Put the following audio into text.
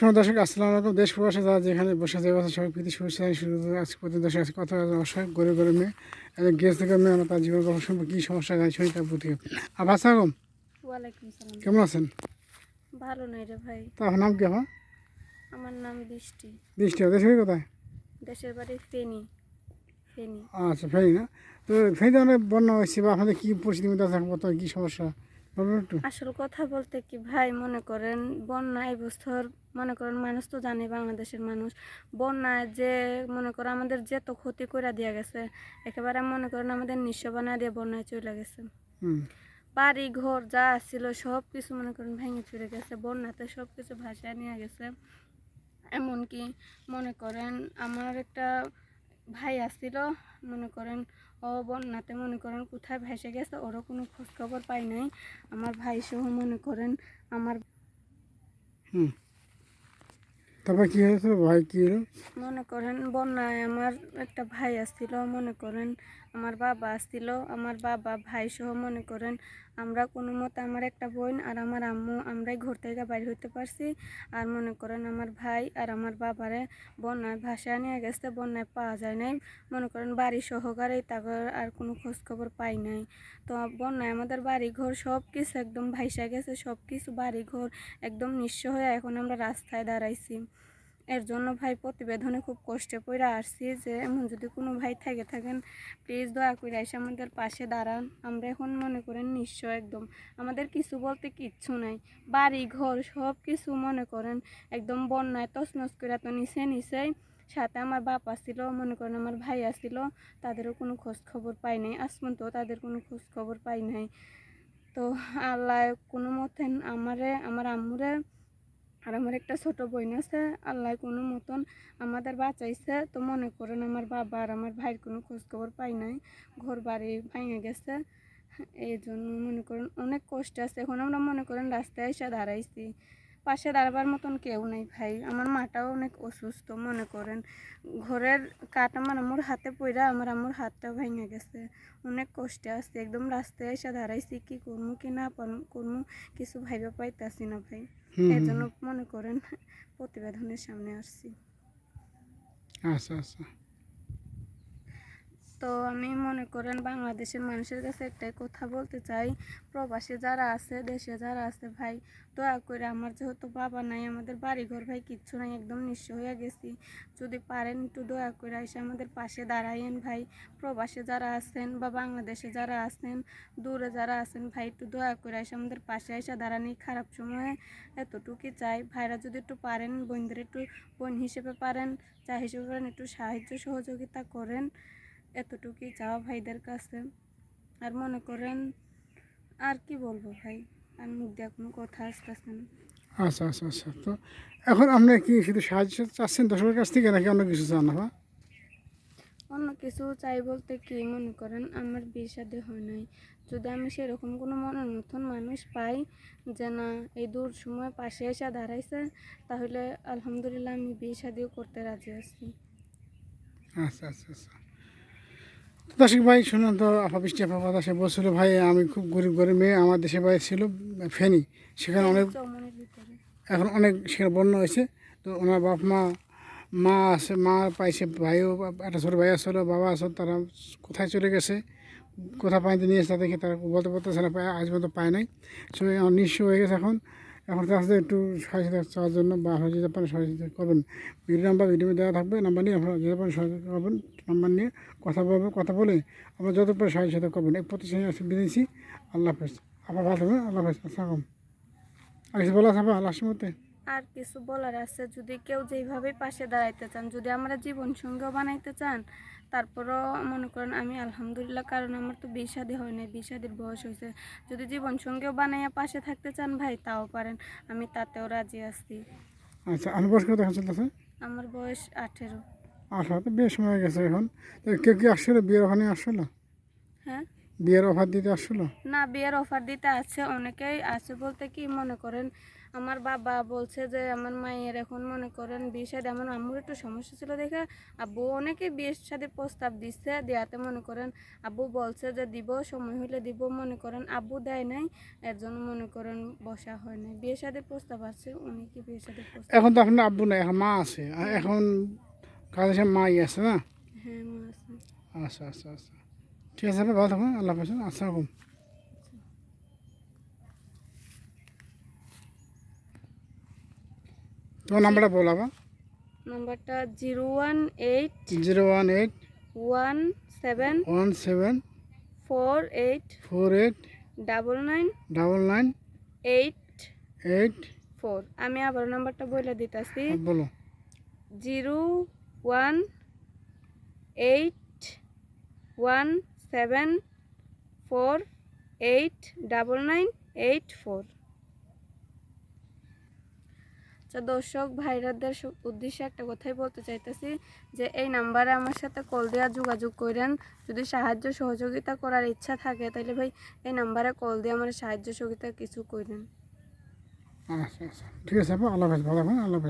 শোনো দর্শক আসসালামু আলাইকুম। দেশ প্রবাসে যারা যেখানে বসে আছে বসে সবাই প্রীতি শুভেচ্ছা শুরু করে আজকে প্রতি দর্শক আছে কথা অসহায় গরিব গরিব মেয়ে। একজন গেস্ট থেকে মেয়ে আমরা তার জীবন গল্প শুনব কী সমস্যা জানি শুনি তার প্রতি আবার আসসালাম কেমন আছেন? ভালো নাই রে ভাই। তা আপনার নাম কি আমার আমার নাম বৃষ্টি। দৃষ্টি দেশের কোথায়? দেশের বাড়ি ফেনি ফেনি। আচ্ছা ফেরি না? তো ফেরিতে অনেক বন্যা হয়েছে বা আপনাদের কী পরিস্থিতি মধ্যে আছে বর্তমানে কী সমস্যা? আসল কথা বলতে কি ভাই মনে করেন বন্যা এই বছর মনে করেন মানুষ তো জানে বাংলাদেশের মানুষ। বন্যায় যে মনে করেন আমাদের যে তো ক্ষতি করে দেওয়া গেছে একেবারে মনে করেন আমাদের নিঃস্ব বানা দিয়ে বন্যায় চলে গেছে। বাড়ি ঘর যা ছিল সব কিছু মনে করেন ভেঙে চুরে গেছে বন্যাতে সব কিছু ভাসায় নিয়ে গেছে। এমনকি মনে করেন আমার একটা ভাই আসছিল মনে করেন ও বন্যাতে মনে করেন কোথায় ভেসে গেছে ওরও কোনো খোঁজখবর পাই নাই। আমার ভাই সহ মনে করেন আমার হুম। তারপর কী হয়েছিল ভাই কি মনে করেন বন্যায় আমার একটা ভাই আসছিল মনে করেন আমার বাবা আসছিল, আমার বাবা ভাই সহ মনে করেন, আমরা কোনো মতে আমার একটা বোন আর আমার আম্মু, আমরাই ঘর থেকে বাইরে হইতে পারছি। আর মনে করেন আমার ভাই আর আমার বাবারে বন্যায় ভাসায় নিয়ে গেছে, বন্যায় পাওয়া যায় নাই। মনে করেন বাড়ি সহকারে তাদের আর কোনো খোঁজখবর পাই নাই। তো বন্যায় আমাদের বাড়ি ঘর সব কিছু একদম ভাইসা গেছে সব কিছু বাড়ি ঘর একদম নিঃস্ব হয়ে এখন আমরা রাস্তায় দাঁড়াইছি। এর জন্য ভাই প্রতিবেদনে খুব কষ্টে পড়ে আসছি যে, এমন যদি কোনো ভাই থেকে, থাকেন প্লিজ দয়া করে এসে আমাদের পাশে দাঁড়ান। আমরা এখন মনে করেন নিঃস্ব একদম। আমাদের কিছু বলতে কিচ্ছু নাই। বাড়ি, ঘর, সব কিছু মনে করেন একদম বন্যায় তছনছ করে তো নিচে নিচেই সাথে আমার বাপ আসছিল মনে করেন আমার ভাই আসছিল তাদেরও কোনো খোঁজ খবর পাই নাই। আজ পর্যন্ত তাদের কোনো খোঁজ খবর পাই নাই। তো আল্লাহ কোনো মতে আমারে, আমার আম্মুরে আর আমার একটা ছোট বোন আছে, আল্লাহ কোনো মতন আমাদের বাঁচাইছে। তো মনে করেন আমার বাবা আর আমার ভাইয়ের কোনো খোঁজখবর পাই নাই, ঘর বাড়ি ভাঙে গেছে। এই জন্য মনে করেন অনেক কষ্ট আছে। এখন আমরা মনে করেন রাস্তায় এসে দাঁড়াইছি। পাশে দাঁড়াবার মতন কেউ নেই ভাই। আমার মাটাও অনেক অসুস্থ মনে করেন। ঘরের কাঠ আমার আম্মুর হাতে পইরা আমার আমার হাতটা ভেঙে গেছে। অনেক কষ্টে আসছে একদম রাস্তায় এসে দাঁড়াইছি কি করব কি না করব কিছু ভাইবা পাইতাছি না ভাই। হুম। জন্য মনে করেন প্রতিবেদনের সামনে আসছি। আচ্ছা আচ্ছা। তো আমি মনে করেন বাংলাদেশের মানুষের কাছে একটাই কথা বলতে চাই, প্রবাসে যারা আছে, দেশে যারা আছে, ভাই, দয়া করে আমার যেহেতু বাবা নাই, আমাদের বাড়িঘর ভাই কিচ্ছু নাই, একদম নিঃস্ব হয়ে গেছি। যদি পারেন একটু দয়া করে এসে আমাদের পাশে দাঁড়াইয়েন ভাই। প্রবাসে যারা আছেন বা বাংলাদেশে যারা আছেন, দূরে যারা আছেন, ভাই, একটু দয়া করে এসে আমাদের পাশে এসে দাঁড়ানি খারাপ সময়ে এতটুকুই চাই। ভাইরা যদি একটু পারেন বোনদের একটু বোন হিসেবে পারেন চা হিসেবে পারেন, একটু সাহায্য সহযোগিতা করেন। এতটুকুই চাওয়া ভাইদের কাছে। আর মনে করেন আর কি বলব ভাই? আর মুখ দিয়ে কোনো কথা আসতেছে না। আচ্ছা আচ্ছা আচ্ছা। তো এখন আপনি কি শুধু সাহায্য চাচ্ছেন দর্শকের কাছ থেকে নাকি অন্য কিছু চান না অন্য কিছু চাই বলতে কি মনে করেন আমার বিয়ে হয় নাই। যদি আমি সেরকম কোনো মনের মতন মানুষ পাই যে না এই দূর সময় পাশে এসে দাঁড়াইছে তাহলে আলহামদুলিল্লাহ আমি বিয়ে করতে রাজি আছি। আচ্ছা আচ্ছা আচ্ছা। দর্শক ভাই শুনুন তো আপা বৃষ্টি আপা কথা সে বলছিল ভাই আমি খুব গরিব গরিব মেয়ে আমার দেশের বাইরে ছিল ফেনি। সেখানে অনেক এখন অনেক সেখানে বন্যা হয়েছে। তো ওনার বাপ মা মা আছে মা পাইছে ভাইও একটা ছোটো ভাই আসলো বাবা আসলো তারা কোথায় চলে গেছে কোথায় পানিতে নিয়ে এসে তাদেরকে তারা বলতে পারতেছে না পায় আজ পর্যন্ত পায় নাই। সবাই আমার নিঃস্ব হয়ে গেছে এখন। এখন সাথে একটু সহযোগিতা চাওয়ার জন্য বা আপনারা যেতে পারেন সহযোগিতা করবেন। ভিডিও নাম্বার ভিডিও দেওয়া থাকবে নাম্বার নিয়ে আপনারা যেতে পারেন সহযোগিতা করবেন নাম্বার নিয়ে কথা বলবেন কথা বলে আমরা যত পারে সহযোগিতা করবেন। এই প্রতিষ্ঠানে আসে বিদেশি আল্লাহ হাফেজ। আবার ভালো থাকবেন। আল্লাহ হাফেজ। আসসালাম আর কিছু বলা থাকবে লাস্টের মধ্যে আর কিছু বলার আছে। যদি কেউ যেইভাবে পাশে দাঁড়াইতে চান, যদি আমরা জীবন সঙ্গীও বানাইতে চান তারপরও মনে করেন আমি আলহামদুলিল্লাহ কারণ আমার তো বিষাদি হয় নাই বিষাদির বয়স হয়েছে। যদি জীবন সঙ্গীও বানাইয়া পাশে থাকতে চান ভাই তাও পারেন। আমি তাতেও রাজি আছি। আচ্ছা আমি বয়স কত চলতেছে? আমার বয়স আঠেরো। আঠারো তো বেশ সময় গেছে এখন। তো কেউ কি আসছিল? বিয়ের ওখানে আসছিল? হ্যাঁ? বিয়ের অফার দিতে আসছিল? না বিয়ের অফার দিতে আছে অনেকেই আছে বলতে কি মনে করেন আমার বাবা বলছে যে আমার মায়ের এখন মনে করেন বিয়ে সাথে আমার আম্মুর একটু সমস্যা ছিল দেখে আব্বু অনেকে বিয়ের সাথে প্রস্তাব দিচ্ছে দেওয়াতে মনে করেন আব্বু বলছে যে দিব সময় হলে দিব। মনে করেন আব্বু দেয় নাই এর জন্য মনে করেন বসা হয় নাই। বিয়ের সাথে প্রস্তাব আছে উনি কি বিয়ের সাথে এখন তো আপনার আব্বু নাই এখন মা আছে। এখন সাথে মাই আছে না? হ্যাঁ মা আছে। আচ্ছা আচ্ছা আচ্ছা। ঠিক আছে ভালো থাকুন আল্লাহ হাফেজ আসসালামাইকুম তোমার নাম্বারটা বলাবা নাম্বারটা zero one eight zero one eight one seven one seven four eight four eight double nine double nine eight eight four. আমি আবার নাম্বারটা বলে দিতেছি। বলো। Zero one eight one seven four eight double nine eight four. আচ্ছা দর্শক, ভাইরাদের উদ্দেশ্যে একটা কথাই বলতে চাইতেছি যে, এই নাম্বারে আমার সাথে কল দেওয়া যোগাযোগ করেন। যদি সাহায্য সহযোগিতা করার ইচ্ছা থাকে তাহলে ভাই এই নাম্বারে কল দিয়ে আমার সাহায্য সহযোগিতা কিছু করেন। আচ্ছা আচ্ছা। ঠিক আছে আপা, আল্লাহ ভালো আল্লাহ